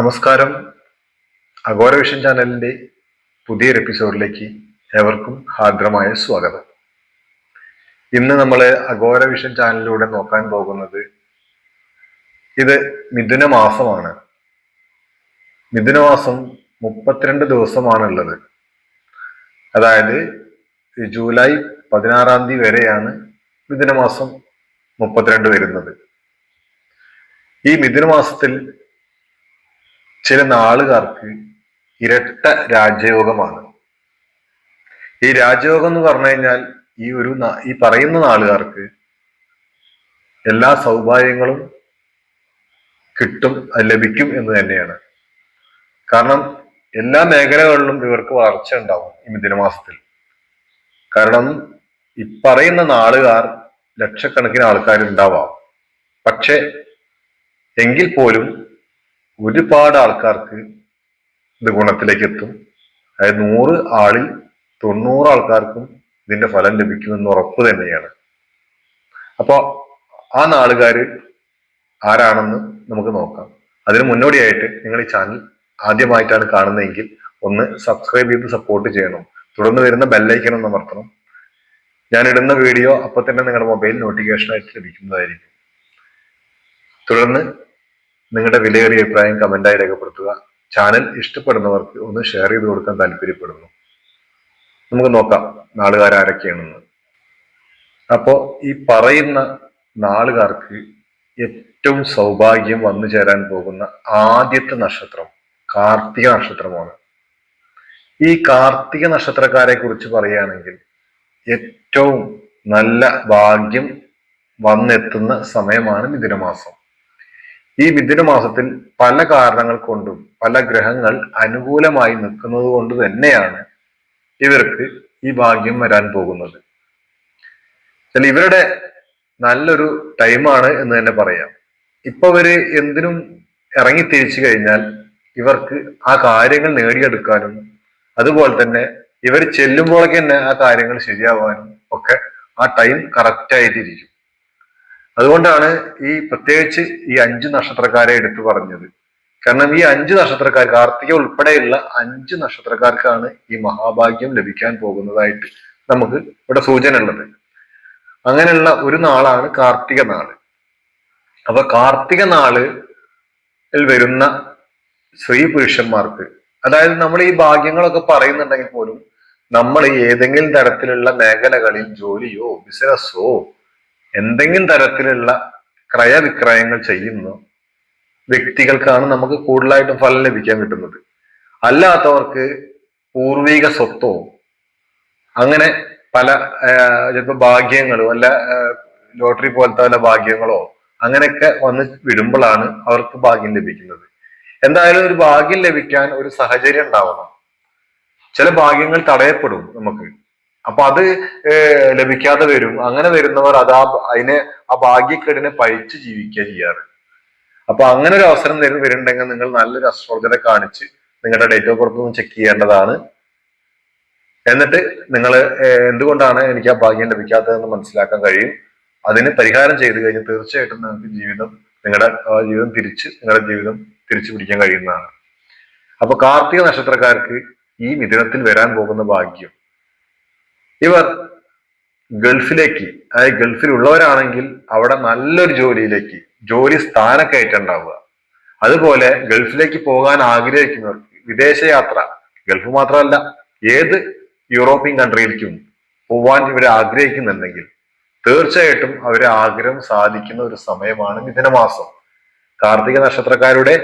നമസ്കാരം. Agora vision ചാനലിന്റെ പുതിയൊരു എപ്പിസോഡിലേക്ക് ഏവർക്കും ഹാർദ്രമായ സ്വാഗതം. ഇന്ന് നമ്മൾ അഗോര വിഷൻ ചാനലിലൂടെ നോക്കാൻ പോകുന്നത് ഇത് മിഥുന മാസമാണ്. മിഥുന മാസം മുപ്പത്തിരണ്ട് ദിവസമാണുള്ളത്. അതായത് ജൂലൈ പതിനാറാം തീയതി വരെയാണ് മിഥുന മാസം മുപ്പത്തിരണ്ട് വരുന്നത്. ഈ മിഥുന മാസത്തിൽ ചില നാളുകാർക്ക് ഇരട്ട രാജയോഗമാണ്. ഈ രാജയോഗം എന്ന് പറഞ്ഞു കഴിഞ്ഞാൽ ഈ ഒരു ഈ പറയുന്ന നാളുകാർക്ക് എല്ലാ സൗഭാഗ്യങ്ങളും കിട്ടും ലഭിക്കും എന്ന് തന്നെയാണ്. കാരണം എല്ലാ മേഖലകളിലും ഇവർക്ക് വളർച്ച ഉണ്ടാവും ഈ മിഥുനമാസത്തിൽ കാരണം ഈ പറയുന്ന നാളുകാർ ലക്ഷക്കണക്കിന് ആൾക്കാരുണ്ടാവാം. പക്ഷെ എങ്കിൽ പോലും ഒരുപാട് ആൾക്കാർക്ക് ഇത് ഗുണത്തിലേക്ക് എത്തും അതായത് നൂറ് ആളിൽ തൊണ്ണൂറ് ആൾക്കാർക്കും ഇതിന്റെ ഫലം ലഭിക്കുമെന്ന് ഉറപ്പ് തന്നെയാണ്. അപ്പോൾ ആ നാളുകാര് ആരാണെന്ന് നമുക്ക് നോക്കാം. അതിന് മുന്നോടിയായിട്ട് നിങ്ങൾ ഈ ചാനൽ ആദ്യമായിട്ടാണ് കാണുന്നതെങ്കിൽ ഒന്ന് സബ്സ്ക്രൈബ് ചെയ്ത് സപ്പോർട്ട് ചെയ്യണം. തുടർന്ന് വരുന്ന ബെല്ലൈക്കൺ ഒന്ന് അമർത്തണം. ഞാൻ ഇടുന്ന വീഡിയോ അപ്പൊ തന്നെ നിങ്ങളുടെ മൊബൈൽ നോട്ടിഫിക്കേഷൻ ആയിട്ട് ലഭിക്കുന്നതായിരിക്കും. തുടർന്ന് നിങ്ങളുടെ വിലയേറിയ അഭിപ്രായം കമന്റായി രേഖപ്പെടുത്തുക. ചാനൽ ഇഷ്ടപ്പെടുന്നവർക്ക് ഒന്ന് ഷെയർ ചെയ്ത് കൊടുക്കാൻ താല്പര്യപ്പെടുന്നു. നമുക്ക് നോക്കാം നാളുകാർ ആരൊക്കെയാണെന്ന്. അപ്പോൾ ഈ പറയുന്ന നാളുകാർക്ക് ഏറ്റവും സൗഭാഗ്യം വന്നു ചേരാൻ പോകുന്ന ആദ്യത്തെ നക്ഷത്രം കാർത്തിക നക്ഷത്രമാണ്. ഈ കാർത്തിക നക്ഷത്രക്കാരെ കുറിച്ച് പറയുകയാണെങ്കിൽ ഏറ്റവും നല്ല ഭാഗ്യം വന്നെത്തുന്ന സമയമാണ് മിഥുനമാസം. ഈ മിഥുന മാസത്തിൽ പല കാരണങ്ങൾ കൊണ്ടും പല ഗ്രഹങ്ങൾ അനുകൂലമായി നിൽക്കുന്നത് കൊണ്ട് തന്നെയാണ് ഇവർക്ക് ഈ ഭാഗ്യം വരാൻ പോകുന്നത്. ഇവരുടെ നല്ലൊരു ടൈമാണ് എന്ന് തന്നെ പറയാം. ഇപ്പൊ ഇവർ എന്തിനും ഇറങ്ങി തിരിച്ചു കഴിഞ്ഞാൽ ഇവർക്ക് ആ കാര്യങ്ങൾ നേടിയെടുക്കാനും അതുപോലെ തന്നെ ഇവർ ചെല്ലുമ്പോഴേക്ക് തന്നെ ആ കാര്യങ്ങൾ ശരിയാവാനും ഒക്കെ ആ ടൈം കറക്റ്റ് ആയിട്ടിരിക്കും. അതുകൊണ്ടാണ് ഈ പ്രത്യേകിച്ച് ഈ അഞ്ച് നക്ഷത്രക്കാരെ എടുത്തു പറഞ്ഞത്. കാരണം ഈ അഞ്ച് നക്ഷത്രക്കാർ കാർത്തിക ഉൾപ്പെടെയുള്ള അഞ്ച് നക്ഷത്രക്കാർക്കാണ് ഈ മഹാഭാഗ്യം ലഭിക്കാൻ പോകുന്നതായിട്ട് നമുക്ക് ഇവിടെ സൂചന ഉള്ളത് അങ്ങനെയുള്ള ഒരു നാളാണ് കാർത്തിക നാൾ. അപ്പൊ കാർത്തിക നാളിൽ വരുന്ന സ്ത്രീ പുരുഷന്മാർക്ക് അതായത് നമ്മൾ ഈ ഭാഗ്യങ്ങളൊക്കെ പറയുന്നുണ്ടെങ്കിൽ പോലും നമ്മൾ ഏതെങ്കിലും തരത്തിലുള്ള മേഖലകളിൽ ജോലിയോ ബിസിനസ്സോ എന്തെങ്കിലും തരത്തിലുള്ള ക്രയവിക്രയങ്ങൾ ചെയ്യുന്ന വ്യക്തികൾക്കാണ് നമുക്ക് കൂടുതലായിട്ടും ഫലം ലഭിക്കാൻ കിട്ടുന്നത്. അല്ലാത്തവർക്ക് പൂർവിക സ്വത്തോ അങ്ങനെ പല ചിലപ്പോൾ ഭാഗ്യങ്ങളോ അല്ല ലോട്ടറി പോലത്തെ വല്ല ഭാഗ്യങ്ങളോ അങ്ങനെയൊക്കെ വന്ന് വിടുമ്പോഴാണ് അവർക്ക് ഭാഗ്യം ലഭിക്കുന്നത്. എന്തായാലും ഒരു ഭാഗ്യം ലഭിക്കാൻ ഒരു സാഹചര്യം ഉണ്ടാവണം. ചില ഭാഗ്യങ്ങൾ തടയപ്പെടും നമുക്ക്. അപ്പൊ അത് ലഭിക്കാതെ വരും. അങ്ങനെ വരുന്നവർ അതാ അതിനെ ആ ഭാഗ്യക്കേടിനെ പഴിച്ച് ജീവിക്കുക ചെയ്യാറ്. അപ്പൊ അങ്ങനെ ഒരു അവസരം വരു- വരുന്നുണ്ടെങ്കിൽ നിങ്ങൾ നല്ലൊരു അസ്ട്രോളജറെ കാണിച്ച് നിങ്ങളുടെ ഡേറ്റ് ഓഫ് ബർത്ത് ഒന്ന് ചെക്ക് ചെയ്യേണ്ടതാണ്. എന്നിട്ട് നിങ്ങൾ എന്തുകൊണ്ടാണ് എനിക്ക് ആ ഭാഗ്യം ലഭിക്കാത്തതെന്ന് മനസ്സിലാക്കാൻ കഴിയും. അതിന് പരിഹാരം ചെയ്തു കഴിഞ്ഞാൽ തീർച്ചയായിട്ടും നിങ്ങൾക്ക് ജീവിതം നിങ്ങളുടെ ജീവിതം തിരിച്ച് നിങ്ങളുടെ ജീവിതം തിരിച്ചു പിടിക്കാൻ കഴിയുന്നതാണ്. അപ്പൊ കാർത്തിക നക്ഷത്രക്കാർക്ക് ഈ മിഥുനത്തിൽ വരാൻ പോകുന്ന ഭാഗ്യം ഇവർ ഗൾഫിലേക്ക് അതായത് ഗൾഫിലുള്ളവരാണെങ്കിൽ അവിടെ നല്ലൊരു ജോലിയിലേക്ക് ജോലി സ്ഥാനക്കയറ്റം ഉണ്ടാവുക. അതുപോലെ ഗൾഫിലേക്ക് പോകാൻ ആഗ്രഹിക്കുന്നവർക്ക് വിദേശയാത്ര ഗൾഫ് മാത്രമല്ല ഏത് യൂറോപ്യൻ കൺട്രിയിലേക്കും പോവാൻ ഇവർ ആഗ്രഹിക്കുന്നുണ്ടെങ്കിൽ തീർച്ചയായിട്ടും അവരെ ആഗ്രഹം സാധിക്കുന്ന ഒരു സമയമാണ് മിഥുനമാസം. കാർത്തിക നക്ഷത്രക്കാരുടെ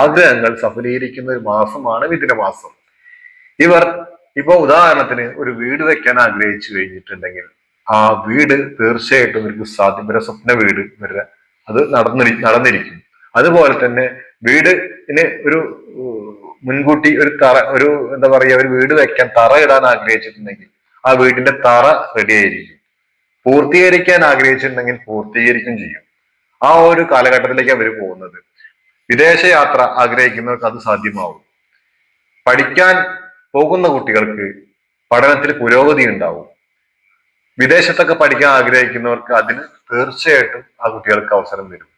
ആഗ്രഹങ്ങൾ സഫലീകരിക്കുന്ന ഒരു മാസമാണ് മിഥുനമാസം. ഇവർ ഇപ്പൊ ഉദാഹരണത്തിന് ഒരു വീട് വെക്കാൻ ആഗ്രഹിച്ചു കഴിഞ്ഞിട്ടുണ്ടെങ്കിൽ ആ വീട് തീർച്ചയായിട്ടും ഇവർക്ക് സാധ്യം. ഇവരുടെ സ്വപ്ന വീട് ഇവരുടെ അത് നടന്നി നടന്നിരിക്കും. അതുപോലെ തന്നെ വീടിന് ഒരു മുൻകൂട്ടി ഒരു തറ ഒരു എന്താ പറയുക ഒരു വീട് വെക്കാൻ തറ ഇടാൻ ആഗ്രഹിച്ചിട്ടുണ്ടെങ്കിൽ ആ വീടിന്റെ തറ റെഡി ആയിരിക്കും. പൂർത്തീകരിക്കാൻ ആഗ്രഹിച്ചിട്ടുണ്ടെങ്കിൽ പൂർത്തീകരിക്കും ചെയ്യും. ആ ഒരു കാലഘട്ടത്തിലേക്ക് അവർ പോകുന്നത്. വിദേശയാത്ര ആഗ്രഹിക്കുന്നവർക്ക് അത് സാധ്യമാവും. പഠിക്കാൻ പോകുന്ന കുട്ടികൾക്ക് പഠനത്തിൽ പുരോഗതി ഉണ്ടാവും. വിദേശത്തൊക്കെ പഠിക്കാൻ ആഗ്രഹിക്കുന്നവർക്ക് അതിന് തീർച്ചയായിട്ടും ആ കുട്ടികൾക്ക് അവസരം വരും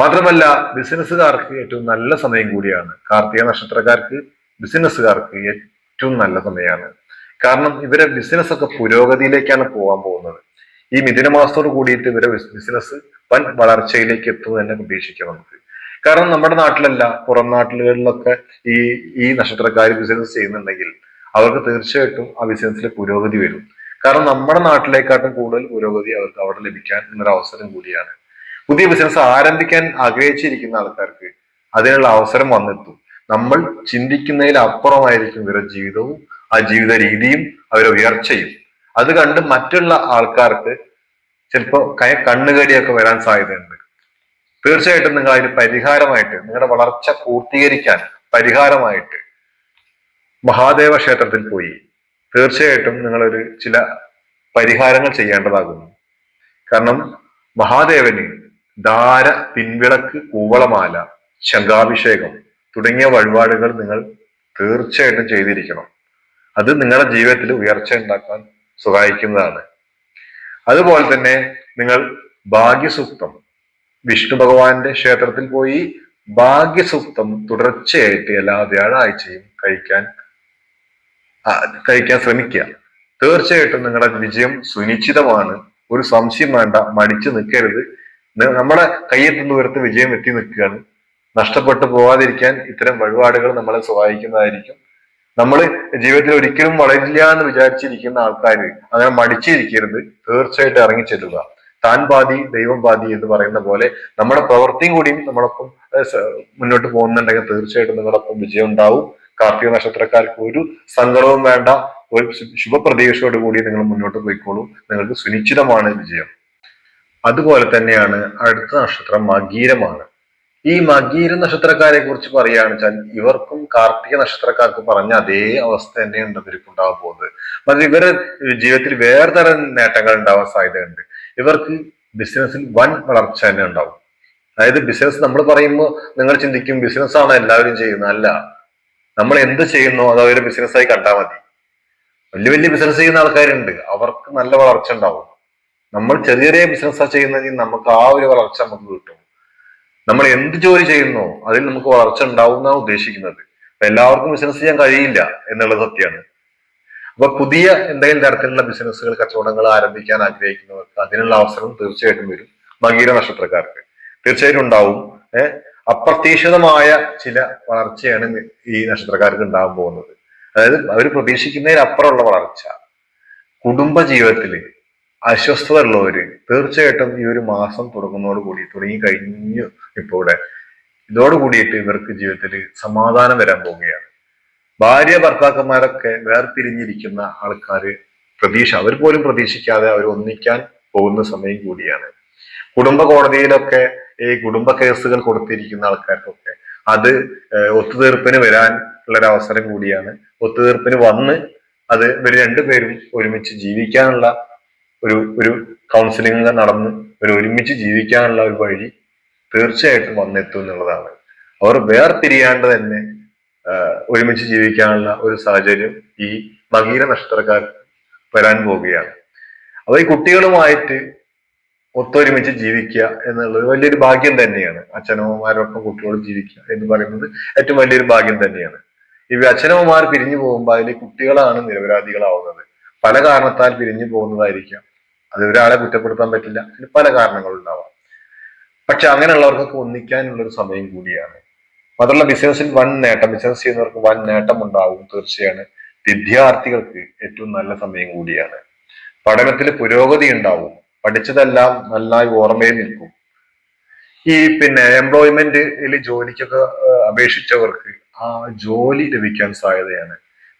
മാത്രമല്ല ബിസിനസ്സുകാർക്ക് ഏറ്റവും നല്ല സമയം കൂടിയാണ്. കാർത്തിക നക്ഷത്രക്കാർക്ക് ബിസിനസ്സുകാർക്ക് ഏറ്റവും നല്ല സമയമാണ്. കാരണം ഇവരെ ബിസിനസ് ഒക്കെ പുരോഗതിയിലേക്കാണ് പോകാൻ പോകുന്നത്. ഈ മിഥുന മാസത്തോട് കൂടിയിട്ട് ഇവരെ ബിസിനസ് വൻ വളർച്ചയിലേക്ക് എത്തുമെന്ന് തന്നെ പ്രതീക്ഷിക്കാം നമുക്ക്. കാരണം നമ്മുടെ നാട്ടിലല്ല പുറം നാട്ടിലുകളിലൊക്കെ ഈ ഈ നക്ഷത്രക്കാർ ബിസിനസ് ചെയ്യുന്നുണ്ടെങ്കിൽ അവർക്ക് തീർച്ചയായിട്ടും ആ ബിസിനസ്സിൽ പുരോഗതി വരും. കാരണം നമ്മുടെ നാട്ടിലേക്കാട്ടും കൂടുതൽ പുരോഗതി അവർക്ക് അവിടെ ലഭിക്കാൻ എന്നൊരു അവസരം കൂടിയാണ്. പുതിയ ബിസിനസ് ആരംഭിക്കാൻ ആഗ്രഹിച്ചിരിക്കുന്ന ആൾക്കാർക്ക് അതിനുള്ള അവസരം വന്നെത്തും. നമ്മൾ ചിന്തിക്കുന്നതിൽ അപ്പുറമായിരിക്കും ഇവരുടെ ജീവിതവും ആ ജീവിത രീതിയും അവരുടെ ഉയർച്ചയും. അത് കണ്ട് മറ്റുള്ള ആൾക്കാർക്ക് ചിലപ്പോൾ കണ്ണുകടിയൊക്കെ വരാൻ സാധ്യതയുണ്ട്. തീർച്ചയായിട്ടും നിങ്ങൾ അതിന് പരിഹാരമായിട്ട് നിങ്ങളുടെ വളർച്ച പൂർത്തീകരിക്കാൻ പരിഹാരമായിട്ട് മഹാദേവ ക്ഷേത്രത്തിൽ പോയി തീർച്ചയായിട്ടും നിങ്ങളൊരു ചില പരിഹാരങ്ങൾ ചെയ്യേണ്ടതാകുന്നു. കാരണം മഹാദേവന് ധാര പിൻവിളക്ക് കൂവളമാല ശങ്കാഭിഷേകം തുടങ്ങിയ വഴിപാടുകൾ നിങ്ങൾ തീർച്ചയായിട്ടും ചെയ്തിരിക്കണം. അത് നിങ്ങളുടെ ജീവിതത്തിൽ ഉയർച്ച ഉണ്ടാക്കാൻ സഹായിക്കുന്നതാണ്. അതുപോലെ തന്നെ നിങ്ങൾ ഭാഗ്യസൂക്തം വിഷ്ണു ഭഗവാന്റെ ക്ഷേത്രത്തിൽ പോയി ഭാഗ്യസൂക്തം തുടർച്ചയായിട്ട് എല്ലാ വ്യാഴാഴ്ചയും കഴിക്കാൻ കഴിക്കാൻ ശ്രമിക്കുക. തീർച്ചയായിട്ടും നിങ്ങളുടെ വിജയം സുനിശ്ചിതമാണ്. ഒരു സംശയം വേണ്ട മടിച്ചു നിൽക്കരുത്. നമ്മുടെ കയ്യെത്തുന്ന ദൂരത്ത് വിജയം എത്തി നിൽക്കുകയാണ്. നഷ്ടപ്പെട്ടു പോകാതിരിക്കാൻ ഇത്തരം വഴിപാടുകൾ നമ്മളെ സഹായിക്കുന്നതായിരിക്കും. നമ്മൾ ജീവിതത്തിൽ ഒരിക്കലും വളരില്ല എന്ന് വിചാരിച്ചിരിക്കുന്ന ആൾക്കാർ അങ്ങനെ മടിച്ചിരിക്കരുത്. തീർച്ചയായിട്ടും ഇറങ്ങിച്ചെല്ലുക. താൻ പാതി ദൈവം പാതി എന്ന് പറയുന്ന പോലെ നമ്മുടെ പ്രവൃത്തിയും കൂടിയും നമ്മളൊപ്പം മുന്നോട്ട് പോകുന്നുണ്ടെങ്കിൽ തീർച്ചയായിട്ടും നിങ്ങളൊപ്പം വിജയം ഉണ്ടാവും. കാർത്തിക നക്ഷത്രക്കാർക്ക് ഒരു സങ്കടവും വേണ്ട. ഒരു ശുഭപ്രതീക്ഷയോട് കൂടി നിങ്ങൾ മുന്നോട്ട് പോയിക്കോളൂ. നിങ്ങൾക്ക് സുനിശ്ചിതമാണ് വിജയം. അതുപോലെ തന്നെയാണ് അടുത്ത നക്ഷത്രം മകീരമാണ്. ഈ മകീര നക്ഷത്രക്കാരെ കുറിച്ച് പറയുകയാണെന്ന് വെച്ചാൽ ഇവർക്കും കാർത്തിക നക്ഷത്രക്കാർക്ക് പറഞ്ഞ അതേ അവസ്ഥ തന്നെയുണ്ട് ഇവർക്കുണ്ടാവാൻ പോകുന്നത്. അത് ഇവരുടെ ജീവിതത്തിൽ വേറെ തരം നേട്ടങ്ങൾ ഉണ്ടാവാൻ സാധ്യതയുണ്ട്. ഇവർക്ക് ബിസിനസ്സിൽ വൻ വളർച്ച തന്നെ ഉണ്ടാവും. അതായത് ബിസിനസ് നമ്മൾ പറയുമ്പോൾ നിങ്ങൾ ചിന്തിക്കും ബിസിനസ് ആണ് എല്ലാവരും ചെയ്യുന്നത്. അല്ല. നമ്മൾ എന്ത് ചെയ്യുന്നു അത് അവരുടെ ബിസിനസ്സായി കണ്ടാൽ മതി. വലിയ വലിയ ബിസിനസ് ചെയ്യുന്ന ആൾക്കാരുണ്ട്. അവർക്ക് നല്ല വളർച്ച ഉണ്ടാവും. നമ്മൾ ചെറിയ ചെറിയ ബിസിനസ്സാണ് ചെയ്യുന്നതെങ്കിൽ നമുക്ക് ആ ഒരു വളർച്ച നമുക്ക് കിട്ടും. നമ്മൾ എന്ത് ജോലി ചെയ്യുന്നു അതിൽ നമുക്ക് വളർച്ച ഉണ്ടാവും എന്നാണ് ഉദ്ദേശിക്കുന്നത്. എല്ലാവർക്കും ബിസിനസ് ചെയ്യാൻ കഴിയില്ല എന്നുള്ളത് സത്യമാണ്. അപ്പൊ പുതിയ എന്തെങ്കിലും തരത്തിലുള്ള ബിസിനസ്സുകൾ കച്ചവടങ്ങൾ ആരംഭിക്കാൻ ആഗ്രഹിക്കുന്നവർക്ക് അതിനുള്ള അവസരം തീർച്ചയായിട്ടും വരും. മകീര നക്ഷത്രക്കാർക്ക്. തീർച്ചയായിട്ടും ഉണ്ടാവും. ഏഹ് അപ്രതീക്ഷിതമായ ചില വളർച്ചയാണ് ഈ നക്ഷത്രക്കാർക്ക് ഉണ്ടാകാൻ പോകുന്നത്. അതായത് അവർ പ്രതീക്ഷിക്കുന്നതിനപ്പുറമുള്ള വളർച്ച. കുടുംബ ജീവിതത്തിൽ അസ്വസ്ഥത ഉള്ളവര് തീർച്ചയായിട്ടും ഈ ഒരു മാസം തുടങ്ങുന്നതോട് കൂടി തുടങ്ങി കഴിഞ്ഞു ഇപ്പോൾ ഇവിടെ. ഇതോടുകൂടിയിട്ട് ഇവർക്ക് ജീവിതത്തിൽ സമാധാനം വരാൻ പോവുകയാണ്. ഭാര്യ ഭർത്താക്കന്മാരൊക്കെ വേർപിരിഞ്ഞിരിക്കുന്ന ആൾക്കാര് പ്രതീക്ഷ അവർ പോലും പ്രതീക്ഷിക്കാതെ അവർ ഒന്നിക്കാൻ പോകുന്ന സമയം കൂടിയാണ്. കുടുംബ കോടതിയിലൊക്കെ ഈ കുടുംബ കേസുകൾ കൊടുത്തിരിക്കുന്ന ആൾക്കാർക്കൊക്കെ അത് ഒത്തുതീർപ്പിന് വരാൻ ഉള്ള ഒരു അവസരം കൂടിയാണ്. ഒത്തുതീർപ്പിന് വന്ന് അത് ഇവർ രണ്ടുപേരും ഒരുമിച്ച് ജീവിക്കാനുള്ള ഒരു ഒരു കൗൺസിലിംഗ് നടന്ന് ഒരു ഒരുമിച്ച് ജീവിക്കാനുള്ള ഒരു വഴി തീർച്ചയായിട്ടും വന്നെത്തും എന്നുള്ളതാണ്. അവർ വേർതിരിയാണ്ട് തന്നെ ഒരുമിച്ച് ജീവിക്കാനുള്ള ഒരു സാഹചര്യം ഈ മകീര നക്ഷത്രക്കാർ വരാൻ പോവുകയാണ്. അപ്പൊ ഈ കുട്ടികളുമായിട്ട് ഒത്തൊരുമിച്ച് ജീവിക്കുക എന്നുള്ളത് വലിയൊരു ഭാഗ്യം തന്നെയാണ്. അച്ഛനമ്മമാരൊപ്പം കുട്ടികളോട് ജീവിക്കുക എന്ന് പറയുന്നത് ഏറ്റവും വലിയൊരു ഭാഗ്യം തന്നെയാണ്. ഈ അച്ഛനമ്മമാർ പിരിഞ്ഞു പോകുമ്പോൾ അതിൽ കുട്ടികളാണ് നിരപരാധികളാവുന്നത്. പല കാരണത്താൽ പിരിഞ്ഞു പോകുന്നതായിരിക്കാം. അത് ഒരാളെ കുറ്റപ്പെടുത്താൻ പറ്റില്ല. അതിന് പല കാരണങ്ങളുണ്ടാവാം. പക്ഷെ അങ്ങനെയുള്ളവർക്കൊക്കെ ഒന്നിക്കാനുള്ള ഒരു സമയം കൂടിയാണ്. മാത്രമല്ല ബിസിനസ്സിൽ വൻ നേട്ടം ബിസിനസ് ചെയ്യുന്നവർക്ക് വൻ നേട്ടം ഉണ്ടാവും തീർച്ചയാണ്. വിദ്യാർത്ഥികൾക്ക് ഏറ്റവും നല്ല സമയം കൂടിയാണ്. പഠനത്തിൽ പുരോഗതി ഉണ്ടാവും. പഠിച്ചതെല്ലാം നന്നായി ഓർമ്മയിൽ നിൽക്കും. ഈ പിന്നെ എംപ്ലോയ്മെന്റിൽ ജോലിക്കൊക്കെ അപേക്ഷിച്ചവർക്ക് ആ ജോലി ലഭിക്കാൻ സാധ്യതയാണ്.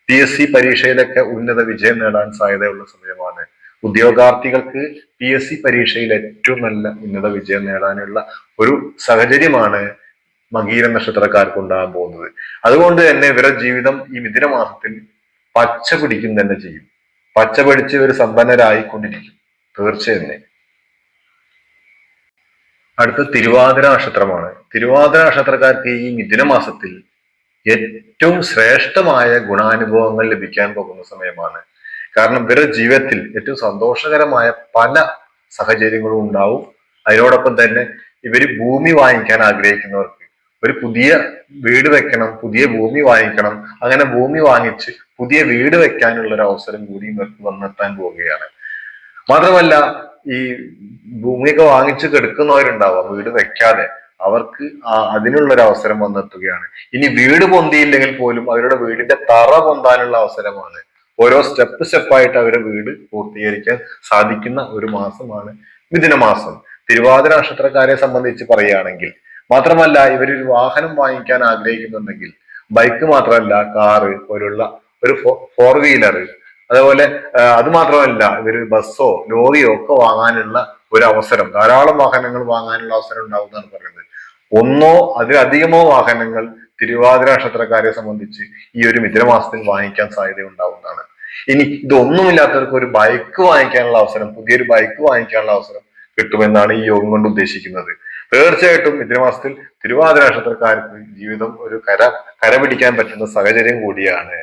പി എസ് സി പരീക്ഷയിലൊക്കെ ഉന്നത വിജയം നേടാൻ സാധ്യതയുള്ള സമയമാണ്. ഉദ്യോഗാർത്ഥികൾക്ക് പി എസ് സി പരീക്ഷയിൽ ഏറ്റവും നല്ല ഉന്നത വിജയം നേടാനുള്ള ഒരു സാഹചര്യമാണ് മകീര നക്ഷത്രക്കാർക്ക് ഉണ്ടാകാൻ പോകുന്നത്. അതുകൊണ്ട് തന്നെ ഇവരുടെ ജീവിതം ഈ മിഥുനമാസത്തിൽ പച്ച പിടിക്കും തന്നെ ചെയ്യും. പച്ച പിടിച്ച് ഇവർ സമ്പന്നരായിക്കൊണ്ടിരിക്കും. തീർച്ചയായും. അടുത്ത തിരുവാതിര നക്ഷത്രമാണ്. തിരുവാതിര നക്ഷത്രക്കാർക്ക് ഈ മിഥുനമാസത്തിൽ ഏറ്റവും ശ്രേഷ്ഠമായ ഗുണാനുഭവങ്ങൾ ലഭിക്കാൻ പോകുന്ന സമയമാണ്. കാരണം ഇവരുടെ ജീവിതത്തിൽ ഏറ്റവും സന്തോഷകരമായ പല സാഹചര്യങ്ങളും ഉണ്ടാവും. അതിനോടൊപ്പം തന്നെ ഇവർ ഭൂമി വാങ്ങിക്കാൻ ആഗ്രഹിക്കുന്നവർക്ക് ഒരു പുതിയ വീട് വെക്കണം പുതിയ ഭൂമി വാങ്ങിക്കണം. അങ്ങനെ ഭൂമി വാങ്ങിച്ച് പുതിയ വീട് വെക്കാനുള്ള ഒരു അവസരം കൂടി ഇവർക്ക് വന്നെത്താൻ പോവുകയാണ്. മാത്രമല്ല ഈ ഭൂമിയൊക്കെ വാങ്ങിച്ച് കെടുക്കുന്നവരുണ്ടാവാം വീട് വെക്കാതെ. അവർക്ക് അതിനുള്ള ഒരു അവസരം വന്നെത്തുകയാണ്. ഇനി വീട് പൊന്തിയില്ലെങ്കിൽ പോലും അവരുടെ വീടിന്റെ തറ പൊന്താനുള്ള അവസരമാണ്. ഓരോ സ്റ്റെപ്പ് സ്റ്റെപ്പായിട്ട് അവരുടെ വീട് പൂർത്തീകരിക്കാൻ സാധിക്കുന്ന ഒരു മാസമാണ് മിഥുന മാസം തിരുവാതിര നക്ഷത്രക്കാരെ സംബന്ധിച്ച് പറയുകയാണെങ്കിൽ മാത്രമല്ല ഇവരൊരു വാഹനം വാങ്ങിക്കാൻ ആഗ്രഹിക്കുന്നുണ്ടെങ്കിൽ ബൈക്ക് മാത്രമല്ല കാറ് പോലുള്ള ഒരു ഫോർ വീലർ അതേപോലെ അത് മാത്രമല്ല ഇവർ ബസ്സോ ലോറിയോ ഒക്കെ വാങ്ങാനുള്ള ഒരു അവസരം ധാരാളം വാഹനങ്ങൾ വാങ്ങാനുള്ള അവസരം ഉണ്ടാവുന്നതാണ് പറയുന്നത്. ഒന്നോ അതിലധികമോ വാഹനങ്ങൾ തിരുവാതിര നക്ഷത്രക്കാരെ സംബന്ധിച്ച് ഈ ഒരു മിഥുനമാസത്തിൽ വാങ്ങിക്കാൻ സാധ്യത ഉണ്ടാവുന്നതാണ്. ഇനി ഇതൊന്നുമില്ലാത്തവർക്ക് ഒരു ബൈക്ക് വാങ്ങിക്കാനുള്ള അവസരം പുതിയൊരു ബൈക്ക് വാങ്ങിക്കാനുള്ള അവസരം കിട്ടുമെന്നാണ് ഈ യോഗം കൊണ്ട് ഉദ്ദേശിക്കുന്നത്. തീർച്ചയായിട്ടും മിഥുനമാസത്തിൽ തിരുവാതിര നക്ഷത്രക്കാർക്ക് ജീവിതം ഒരു കര കരപിടിക്കാൻ പറ്റുന്ന സാഹചര്യം കൂടിയാണ്.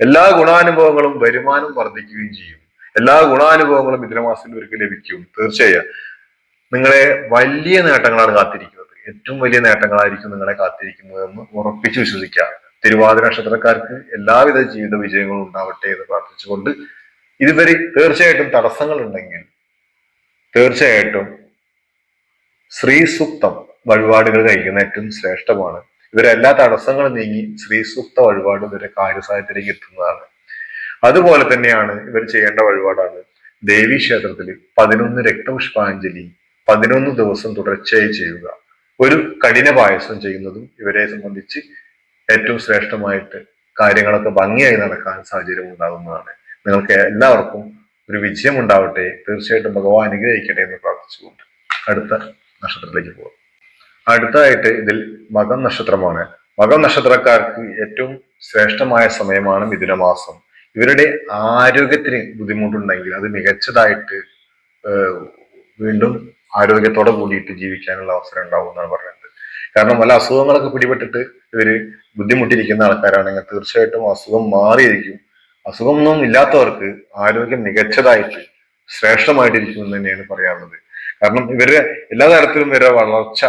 എല്ലാ ഗുണാനുഭവങ്ങളും വരുമാനം വർദ്ധിക്കുകയും ചെയ്യും. എല്ലാ ഗുണാനുഭവങ്ങളും മിഥുനമാസത്തിൽ ഇവർക്ക് ലഭിക്കും. തീർച്ചയായും. നിങ്ങളെ വലിയ നേട്ടങ്ങളാണ് കാത്തിരിക്കുന്നത്. ഏറ്റവും വലിയ നേട്ടങ്ങളായിരിക്കും നിങ്ങളെ കാത്തിരിക്കുന്നതെന്ന് ഉറപ്പിച്ചു വിശ്വസിക്കാം. തിരുവാതിര നക്ഷത്രക്കാർക്ക് എല്ലാവിധ ജീവിത വിജയങ്ങളും ഉണ്ടാവട്ടെ എന്ന് പ്രാർത്ഥിച്ചുകൊണ്ട് ഇതുവരെ തീർച്ചയായിട്ടും തടസ്സങ്ങൾ ഉണ്ടെങ്കിൽ തീർച്ചയായിട്ടും ശ്രീസുക്തം വഴിപാടുകൾ കഴിക്കുന്ന ഏറ്റവും ശ്രേഷ്ഠമാണ്. ഇവരെല്ലാ തടസ്സങ്ങളും നീങ്ങി ശ്രീസുക്ത വഴിപാട് ഇവരെ കാര്യസാധ്യത്തിലേക്ക് എത്തുന്നതാണ്. അതുപോലെ തന്നെയാണ് ഇവർ ചെയ്യേണ്ട വഴിപാടാണ്. ദേവി ക്ഷേത്രത്തിൽ പതിനൊന്ന് രക്തപുഷ്പാഞ്ജലി പതിനൊന്ന് ദിവസം തുടർച്ചയായി ചെയ്യുക. ഒരു കഠിന പായസം ചെയ്യുന്നതും ഇവരെ സംബന്ധിച്ച് ഏറ്റവും ശ്രേഷ്ഠമായിട്ട് കാര്യങ്ങളൊക്കെ ഭംഗിയായി നടക്കാൻ സാഹചര്യം ഉണ്ടാകുന്നതാണ്. നിങ്ങൾക്ക് എല്ലാവർക്കും ഒരു വിജയം ഉണ്ടാവട്ടെ. തീർച്ചയായിട്ടും ഭഗവാൻ അനുഗ്രഹിക്കട്ടെ എന്ന് പ്രാർത്ഥിച്ചുകൊണ്ട് അടുത്ത നക്ഷത്രത്തിലേക്ക് പോകും. അടുത്തായിട്ട് ഇതിൽ മകം നക്ഷത്രമാണ്. മകം നക്ഷത്രക്കാർക്ക് ഏറ്റവും ശ്രേഷ്ഠമായ സമയമാണ് മിഥുനമാസം. ഇവരുടെ ആരോഗ്യത്തിന് ബുദ്ധിമുട്ടുണ്ടെങ്കിൽ അത് മികച്ചതായിട്ട് വീണ്ടും ആരോഗ്യത്തോടെ കൂടിയിട്ട് ജീവിക്കാനുള്ള അവസരം ഉണ്ടാവും എന്നാണ് പറയുന്നത്. കാരണം പല അസുഖങ്ങളൊക്കെ പിടിപെട്ടിട്ട് ഇവർ ബുദ്ധിമുട്ടിയിരിക്കുന്ന ആൾക്കാരാണെങ്കിൽ തീർച്ചയായിട്ടും അസുഖം മാറിയിരിക്കും. അസുഖമൊന്നും ഇല്ലാത്തവർക്ക് ആരോഗ്യം മികച്ചതായിട്ട് ശ്രേഷ്ഠമായിട്ടിരിക്കും എന്ന് തന്നെയാണ് പറയാറുള്ളത് കാരണം ഇവരുടെ എല്ലാ തരത്തിലും ഇവരുടെ വളർച്ച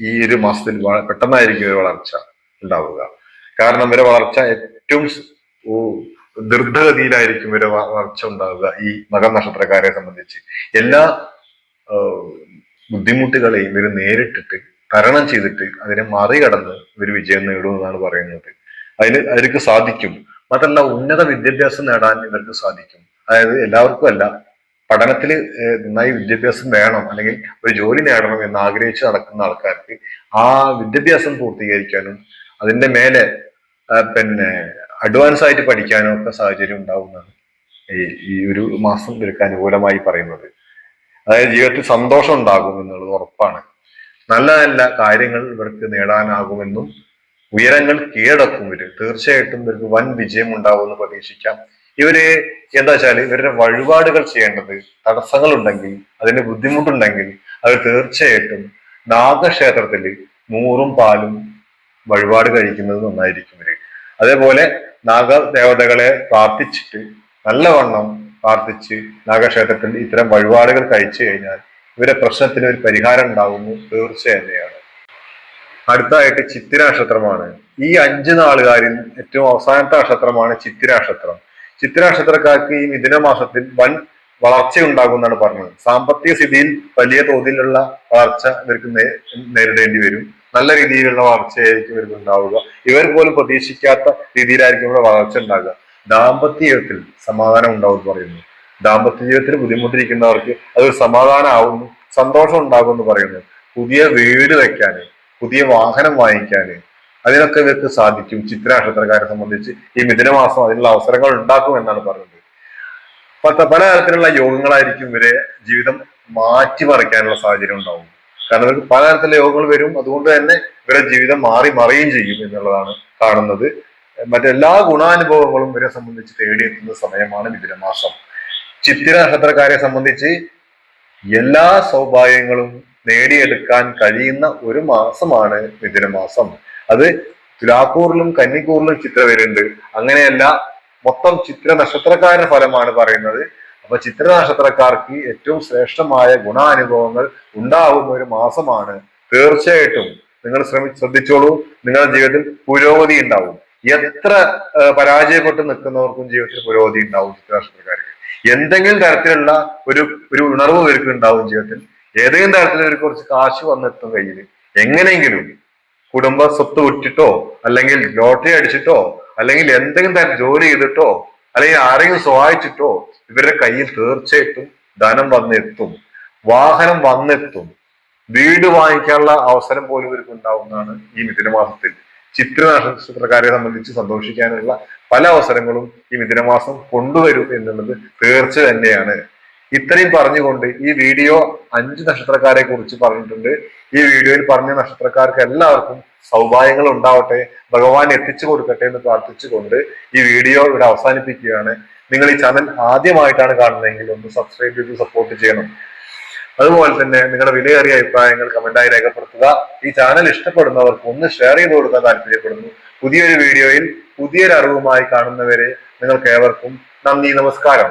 ഈ ഒരു മാസത്തിൽ പെട്ടെന്നായിരിക്കും ഇവരുടെ വളർച്ച ഉണ്ടാവുക. കാരണം ഇവരുടെ വളർച്ച ഏറ്റവും ദീർഘഗതിയിലായിരിക്കും ഇവരുടെ വളർച്ച ഉണ്ടാവുക ഈ മകം നക്ഷത്രക്കാരെ സംബന്ധിച്ച്. എല്ലാ ബുദ്ധിമുട്ടുകളെയും ഇവർ നേരിട്ടിട്ട് തരണം ചെയ്തിട്ട് അതിനെ മറികടന്ന് ഇവർ വിജയം നേടുമെന്നാണ് പറയുന്നത്. അതിന് അവർക്ക് സാധിക്കും. മാത്രമല്ല ഉന്നത വിദ്യാഭ്യാസം നേടാൻ ഇവർക്ക് സാധിക്കും. അതായത് എല്ലാവർക്കും അല്ല പഠനത്തിൽ നന്നായി വിദ്യാഭ്യാസം വേണം അല്ലെങ്കിൽ ഒരു ജോലി നേടണം എന്ന് ആഗ്രഹിച്ച് നടക്കുന്ന ആൾക്കാർക്ക് ആ വിദ്യാഭ്യാസം പൂർത്തീകരിക്കാനും അതിന്റെ മേലെ പിന്നെ അഡ്വാൻസ് ആയിട്ട് പഠിക്കാനും ഒക്കെ സാഹചര്യം ഉണ്ടാവുന്നതാണ് ഈ ഈ ഒരു മാസം ഇവർക്ക് അനുകൂലമായി പറയുന്നത്. അതായത് ജീവിതത്തിൽ സന്തോഷം ഉണ്ടാകും എന്നുള്ളത് ഉറപ്പാണ്. നല്ല നല്ല കാര്യങ്ങൾ ഇവർക്ക് നേടാനാകുമെന്നും ഉയരങ്ങൾ കീഴടക്കും ഇവർ തീർച്ചയായിട്ടും ഇവർക്ക് വൻ വിജയം ഉണ്ടാവുമെന്ന് പ്രതീക്ഷിക്കാം. ഇവർ എന്താ വെച്ചാൽ ഇവരുടെ വഴിപാടുകൾ ചെയ്യേണ്ടത് തടസ്സങ്ങൾ ഉണ്ടെങ്കിൽ അതിന് ബുദ്ധിമുട്ടുണ്ടെങ്കിൽ അവർ തീർച്ചയായിട്ടും നാഗക്ഷേത്രത്തിൽ നൂറും പാലും വഴിപാട് കഴിക്കുന്നത് നന്നായിരിക്കും ഇവർ. അതേപോലെ നാഗദേവതകളെ പ്രാർത്ഥിച്ചിട്ട് നല്ലവണ്ണം പ്രാർത്ഥിച്ച് നാഗക്ഷേത്രത്തിൽ ഇത്തരം വഴിപാടുകൾ കഴിച്ചു കഴിഞ്ഞാൽ ഇവരെ പ്രശ്നത്തിന് ഒരു പരിഹാരം ഉണ്ടാകുന്നു തീർച്ച തന്നെയാണ് അടുത്തതായിട്ട് ചിത്തിര നക്ഷത്രമാണ് ഈ അഞ്ച് നാളുകാരിൽ ഏറ്റവും അവസാനത്തെ നക്ഷത്രമാണ് ചിത്തിര നക്ഷത്രം ചിത്തിര നക്ഷത്രക്കാർക്ക് ഈ മിഥുന മാസത്തിൽ വൻ വളർച്ച ഉണ്ടാകുമെന്നാണ് പറഞ്ഞത്. സാമ്പത്തിക സ്ഥിതിയിൽ വലിയ തോതിലുള്ള വളർച്ച ഇവർക്ക് നേരിടേണ്ടി വരും. നല്ല രീതിയിലുള്ള വളർച്ചയായിരിക്കും ഇവർക്ക് ഉണ്ടാവുക. ഇവർ പോലും പ്രതീക്ഷിക്കാത്ത രീതിയിലായിരിക്കും ഇവിടെ വളർച്ച ഉണ്ടാകുക. ദാമ്പത്യ ജീവിതത്തിൽ സമാധാനം ഉണ്ടാവും പറയുന്നു. ദാമ്പത്യ ജീവിതത്തിൽ ബുദ്ധിമുട്ടിരിക്കുന്നവർക്ക് അതൊരു സമാധാനം ആവുന്നു സന്തോഷം ഉണ്ടാകുമെന്ന് പറയുന്നു. പുതിയ വീട് വെക്കാന് പുതിയ വാഹനം വാങ്ങിക്കാന് അതിനൊക്കെ ഇവർക്ക് സാധിക്കും ചിത്ര നക്ഷത്രക്കാരെ സംബന്ധിച്ച് ഈ മിഥുനമാസം അതിനുള്ള അവസരങ്ങൾ ഉണ്ടാക്കും എന്നാണ് പറയുന്നത് പല പല തരത്തിലുള്ള യോഗങ്ങളായിരിക്കും ഇവരെ ജീവിതം മാറ്റിമറിക്കാനുള്ള സാഹചര്യം ഉണ്ടാവും. കാരണം ഇവർക്ക് പല തരത്തിലുള്ള യോഗങ്ങൾ വരും അതുകൊണ്ട് തന്നെ ഇവരുടെ ജീവിതം മാറി മറിയുകയും ചെയ്യും എന്നുള്ളതാണ് കാണുന്നത്. മറ്റെല്ലാ ഗുണാനുഭവങ്ങളും ഇവരെ സംബന്ധിച്ച് തേടിയെത്തുന്ന സമയമാണ് മിഥുനമാസം ചിത്തിര നക്ഷത്രക്കാരെ സംബന്ധിച്ച് എല്ലാ സൗഭാഗ്യങ്ങളും നേടിയെടുക്കാൻ കഴിയുന്ന ഒരു മാസമാണ് മിഥുനമാസം അത് തുലാക്കൂറിലും കന്നിക്കൂറിലും ചിത്ര വരുന്നുണ്ട് അങ്ങനെയല്ല മൊത്തം ചിത്ര നക്ഷത്രക്കാരുടെ ഫലമാണ് പറയുന്നത്. അപ്പൊ ചിത്ര നക്ഷത്രക്കാർക്ക് ഏറ്റവും ശ്രേഷ്ഠമായ ഗുണാനുഭവങ്ങൾ ഉണ്ടാകുന്ന ഒരു മാസമാണ്. തീർച്ചയായിട്ടും നിങ്ങൾ ശ്രമി ശ്രദ്ധിച്ചോളൂ. നിങ്ങളുടെ ജീവിതത്തിൽ പുരോഗതി ഉണ്ടാവും. എത്ര പരാജയപ്പെട്ട് നിൽക്കുന്നവർക്കും ജീവിതത്തിൽ പുരോഗതി ഉണ്ടാവും ചിത്ര നക്ഷത്രക്കാർക്ക് എന്തെങ്കിലും തരത്തിലുള്ള ഒരു ഒരു ഉണർവ് ഇവർക്ക് ഉണ്ടാവും ജീവിതത്തിൽ. ഏതെങ്കിലും തരത്തിൽ ഇവർക്ക് കുറച്ച് കാശ് വന്നെത്തും കയ്യിൽ എങ്ങനെയെങ്കിലും കുടുംബ സ്വത്ത് വിറ്റിട്ടോ അല്ലെങ്കിൽ ലോട്ടറി അടിച്ചിട്ടോ അല്ലെങ്കിൽ എന്തെങ്കിലും തരം ജോലി ചെയ്തിട്ടോ അല്ലെങ്കിൽ ആരെങ്കിലും സഹായിച്ചിട്ടോ ഇവരുടെ കയ്യിൽ തീർച്ചയായിട്ടും ധനം വന്നെത്തും വാഹനം വന്നെത്തും. വീട് വാങ്ങിക്കാനുള്ള അവസരം പോലും ഇവർക്ക് ഉണ്ടാവുന്നതാണ് ഈ മിഥുനമാസത്തിൽ. ചിത്ര നക്ഷത്രക്കാരെ സംബന്ധിച്ച് സന്തോഷിക്കാനുള്ള പല അവസരങ്ങളും ഈ മിഥുനമാസം കൊണ്ടുവരും എന്നുള്ളത് തീർച്ച തന്നെയാണ്. ഇത്രയും പറഞ്ഞുകൊണ്ട് ഈ വീഡിയോ അഞ്ച് നക്ഷത്രക്കാരെ കുറിച്ച് പറഞ്ഞിട്ടുണ്ട്. ഈ വീഡിയോയിൽ പറഞ്ഞ നക്ഷത്രക്കാർക്ക് എല്ലാവർക്കും സൗഭാഗ്യങ്ങൾ ഉണ്ടാവട്ടെ. ഭഗവാൻ എത്തിച്ചു കൊടുക്കട്ടെ എന്ന് പ്രാർത്ഥിച്ചുകൊണ്ട് ഈ വീഡിയോ ഇവിടെ അവസാനിപ്പിക്കുകയാണ്. നിങ്ങൾ ഈ ചാനൽ ആദ്യമായിട്ടാണ് കാണുന്നതെങ്കിൽ ഒന്ന് സബ്സ്ക്രൈബ് ചെയ്ത് സപ്പോർട്ട് ചെയ്യണം. അതുപോലെ തന്നെ നിങ്ങളുടെ വിലയേറിയ അഭിപ്രായങ്ങൾ കമന്റായി രേഖപ്പെടുത്തുക. ഈ ചാനൽ ഇഷ്ടപ്പെടുന്നവർക്ക് ഒന്ന് ഷെയർ ചെയ്ത് കൊടുക്കാൻ താല്പര്യപ്പെടുന്നു. പുതിയൊരു വീഡിയോയിൽ പുതിയൊരു അറിവുമായി കാണുന്നവരെ നിങ്ങൾക്ക് ഏവർക്കും നന്ദി നമസ്കാരം.